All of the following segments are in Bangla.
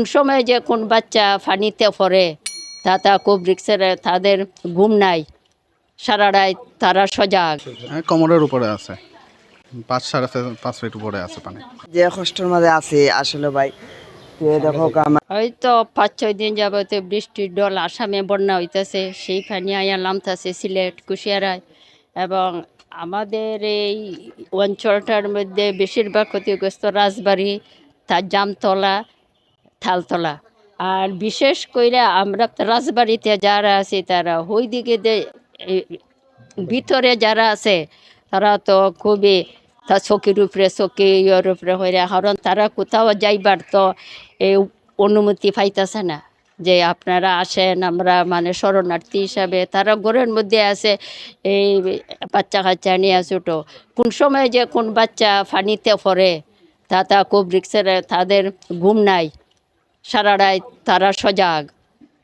কোন সময় যে কোন বাচ্চা ফানিতে পড়ে তা তা খুব রিক্সের তাদের ঘুম নাই। সারা রাত তারা সজাগ। হ্যাঁ, কোমরের উপরে আছে। পাঁচ সাড়ে পাঁচ ফিট উপরে আছে পানি। যে কষ্টের মাঝে আছি আসলে ভাই দেখো আমার হয়তো পাঁচ ছয় দিন যাবতে বৃষ্টির ডল আসামে বন্যা হইতেছে সেই পানি আয়া নামতেছে সিলেট কুশিয়ারায়। এবং আমাদের এই অঞ্চলটার মধ্যে বেশিরভাগ ক্ষতিগ্রস্ত রাজবাড়ি তার জামতলা থালতলা। আর বিশেষ করে আমরা রাজবাড়িতে যারা আছি তারা ওই দিকে ভিতরে যারা আছে, তারা তো খুবই তা চকির উপরে চকি ইয়ের উপরে হইরা, কারণ তারা কোথাও যাইবার তো এই অনুমতি পাইতেছে না। যে আপনারা আসেন, আমরা মানে শরণার্থী হিসাবে, তারা ঘরের মধ্যে আছে, এই বাচ্চা কাচ্চা নিয়ে ছোটো। কোন সময় যে কোন বাচ্চা ফানিতে পড়ে, তা তা খুব রিক্সের, তাদের ঘুম নাই। সারা রাত তারা সজাগ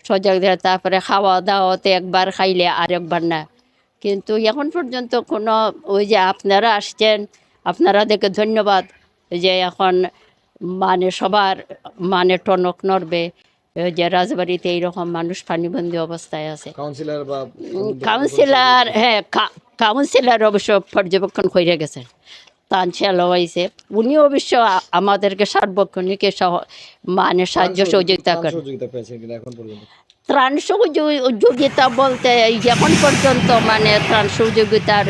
সজাগ দিয়ে তারপরে খাওয়া দাওয়াতে একবার খাইলে আর একবার না। কিন্তু এখন পর্যন্ত কোনো ওই যে আপনারা আসছেন আপনারা দেখে ধন্যবাদ যে এখন মানে সবার মানে টনক নড়বে যে রাজবাড়িতে এইরকম মানুষ পানিবন্দী অবস্থায় আছে। কাউন্সিলর কাউন্সিলর হ্যাঁ কাউন্সিলর অবশ্য পর্যবেক্ষণ করে গেছেন। তানশাল হয়েছে। উনি অবশ্য আমাদেরকে সার্বক্ষণিক সহ- মানে সাহায্য সহযোগিতা ত্রাণ করেন। সহযোগিতা পেয়েছেন কিনা এখন পর্যন্ত? ত্রাণ সহযোগিতা বলতে এখন পর্যন্ত মানে ত্রাণ সহযোগিতার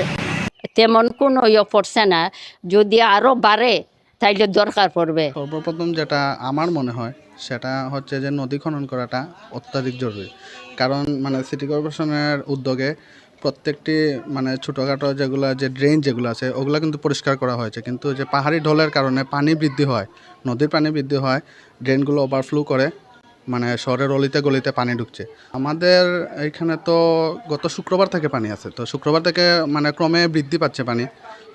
তেমন কোনো ইয়ে পড়ছে না। যদি আরও বাড়ে তাইলে দরকার পড়বে। সর্বপ্রথম যেটা আমার মনে হয় সেটা হচ্ছে যে নদী খনন করাটা অত্যাধিক জরুরি। কারণ মানে সিটি কর্পোরেশনের উদ্যোগে প্রত্যেকটি মানে ছোটোখাটো যেগুলো যে ড্রেন যেগুলো আছে, ওগুলো কিন্তু পরিষ্কার করা হয়েছে। কিন্তু যে পাহাড়ি ঢলের কারণে পানি বৃদ্ধি হয়, নদীর পানি বৃদ্ধি হয় ড্রেনগুলো ওভারফ্লো করে মানে শহরের অলিতে গলিতে পানি ঢুকছে। আমাদের এইখানে তো গত শুক্রবার থেকে পানি আছে, তো শুক্রবার থেকে মানে ক্রমে বৃদ্ধি পাচ্ছে পানি।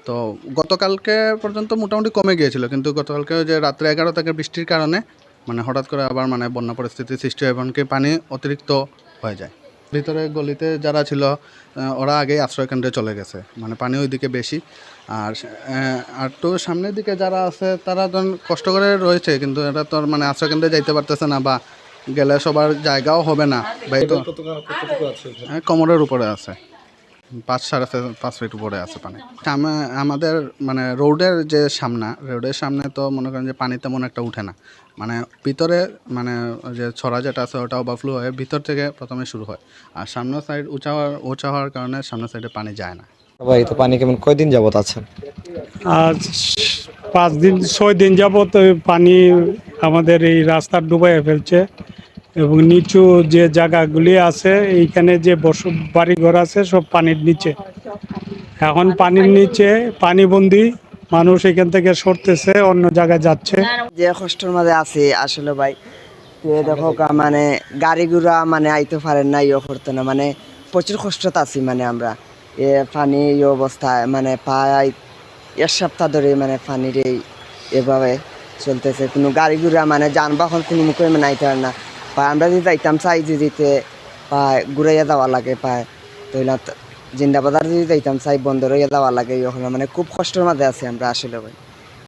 তো গতকালকে পর্যন্ত মোটামুটি কমে গিয়েছিল, কিন্তু গতকালকে যে রাত্রে এগারো থেকে বৃষ্টির কারণে মানে হঠাৎ করে আবার মানে বন্যা পরিস্থিতির সৃষ্টি হয়, এমনকি পানি অতিরিক্ত হয়ে যায়। ভিতরে গলিতে যারা ছিল ওরা আগেই আশ্রয়কেন্দ্রে চলে গেছে। মানে পানি ওইদিকে বেশি। আর আর তো সামনের দিকে যারা আছে তারা ধরুন কষ্ট করে রয়েছে কিন্তু এটা তো মানে আশ্রয়কেন্দ্রে যাইতে পারতেছে না বা গেলে সবার জায়গাও হবে না। বা তো হ্যাঁ, কোমরের উপরে আছে। পাঁচ সাড়ে পাঁচ ফিট উপরে আছে পানি। আমাদের মানে রোডের যে সামনা রোডের সামনে তো মনে করেন যে পানি তেমন একটা উঠে না। মানে ভিতরে মানে যে ছড়া যেটা আছে ওটা ওভারফ্লো হয়ে ভিতর থেকে প্রথমে শুরু হয়। আর সামনের সাইড উঁচা হওয়ার উঁচা হওয়ার কারণে সামনের সাইডে পানি যায় না। ভাই তো পানি কেমন কয়দিন যাবত আছে? আজ পাঁচ দিন ছয় দিন যাবত ওই পানি আমাদের এই রাস্তা ডুবাই ফেলছে। এবং নিচু যে জায়গাগুলি আছে, এইখানে যে বস বাড়িঘর আছে, সব পানির নিচে। এখন পানির নিচে পানিবন্দি, মানুষ এখান থেকে সরতেছে, অন্য জায়গায় যাচ্ছে। যে কষ্টের মাঝে আছি আসলে ভাই দেখো মানে গাড়ি মানে আইতে পারেন না ইয়ে করতে না মানে প্রচুর কষ্টত আছি মানে আমরা। এ পানি এই অবস্থায় মানে প্রায় এক সপ্তাহ ধরে মানে পানির এই এভাবে চলতেছে। কোনো গাড়ি মানে যানবাহন কোনো মুখে মানে আইতে পারে না। বা আমরা যদি যাইতাম চাই যে যেতে, পায়, ঘুরাইয়া যাওয়া লাগে, পায়। তৈলা জিন্দাবাজার যদি যাইতাম চাই বন্ধ রইয়া যাওয়া লাগে মানে খুব কষ্টের মাঝে আছি আমরা আসলে ভাই।